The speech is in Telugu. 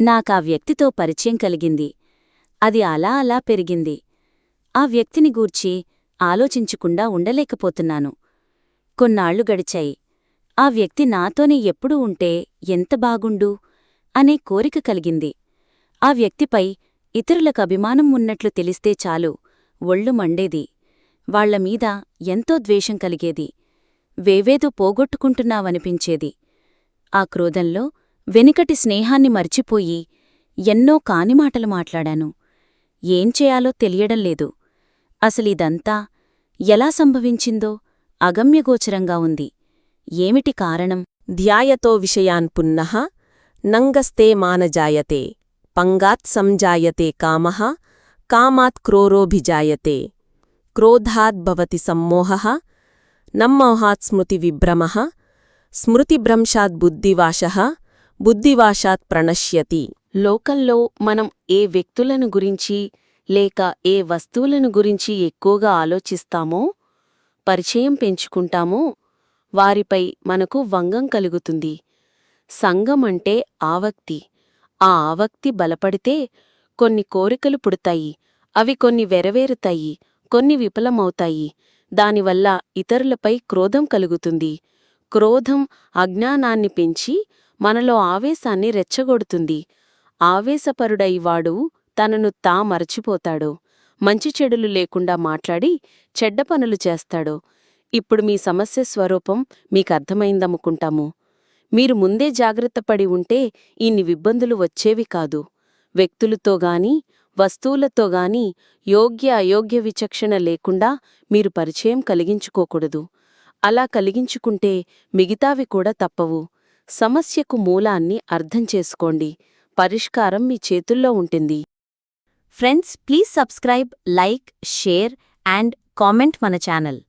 నాకా వ్యక్తితో పరిచయం కలిగింది. అది అలా అలా పెరిగింది. ఆ వ్యక్తిని గూర్చి ఆలోచించకుండా ఉండలేకపోతున్నాను. కొన్నాళ్ళు గడిచాయి. ఆ వ్యక్తి నాతోనే ఎప్పుడూ ఉంటే ఎంత బాగుండు? అనే కోరిక కలిగింది. ఆ వ్యక్తిపై ఇతరులకు అభిమానం ఉన్నట్లు తెలిస్తే చాలు ఒళ్ళు మండేది. వాళ్ళమీద ఎంతో ద్వేషం కలిగేది. వేవేదో పోగొట్టుకుంటున్నావనిపించేది. ఆ క్రోధంలో వెనుకటి స్నేహాన్ని మర్చిపోయి ఎన్నో కానిమాటలు మాట్లాడాను. ఏం చేయాలో తెలియడం లేదు. అసలిదంతా ఎలా సంభవించిందో అగమ్యగోచరంగా ఉంది. ఏమిటి కారణం? ధ్యాయతో విషయాన్ పున్నః నంగస్తే మానజాయతే పంగాత్ సంజాయతే కామః కామాత్ క్రోరోభిజాయతే క్రోధాద్భవతి సమ్మోహః నమ్మోహాత్ స్మృతివిభ్రమః స్మృతిభ్రంశాత్ బుద్ధివాశః బుద్ధివాశాత్ ప్రణశ్యతి. లోకంలో మనం ఏ వ్యక్తులను గురించి లేక ఏ వస్తువులను గురించి ఎక్కువగా ఆలోచిస్తామో పరిచయం పెంచుకుంటామో వారిపై మనకు వంగం కలుగుతుంది. సంఘం అంటే ఆవక్తి. ఆ ఆవక్తి బలపడితే కొన్ని కోరికలు పుడతాయి. అవి కొన్ని వెరవేరుతాయి. కొన్ని విఫలమవుతాయి. దానివల్ల ఇతరులపై క్రోధం కలుగుతుంది. క్రోధం అజ్ఞానాన్ని పెంచి మనలో ఆవేశాన్ని రెచ్చగొడుతుంది. ఆవేశపరుడైవాడు తనను తా మరచిపోతాడు. మంచి చెడులు లేకుండా మాట్లాడి చెడ్డ పనులు చేస్తాడు. ఇప్పుడు మీ సమస్య స్వరూపం మీకర్థమైందనుకుంటాము. మీరు ముందే జాగ్రత్తపడి ఉంటే ఇన్ని ఇబ్బందులు వచ్చేవి కాదు. వ్యక్తులతో గాని వస్తువులతో గాని యోగ్య అయోగ్య విచక్షణ లేకుండా మీరు పరిచయం కలిగించుకోకూడదు. అలా కలిగించుకుంటే మిగతావి కూడా తప్పవు. సమస్యకు మూలాన్ని అర్థం చేసుకోండి. పరిష్కారం మీ చేతుల్లో ఉంటుంది. Friends please subscribe like share and comment మన ఛానల్.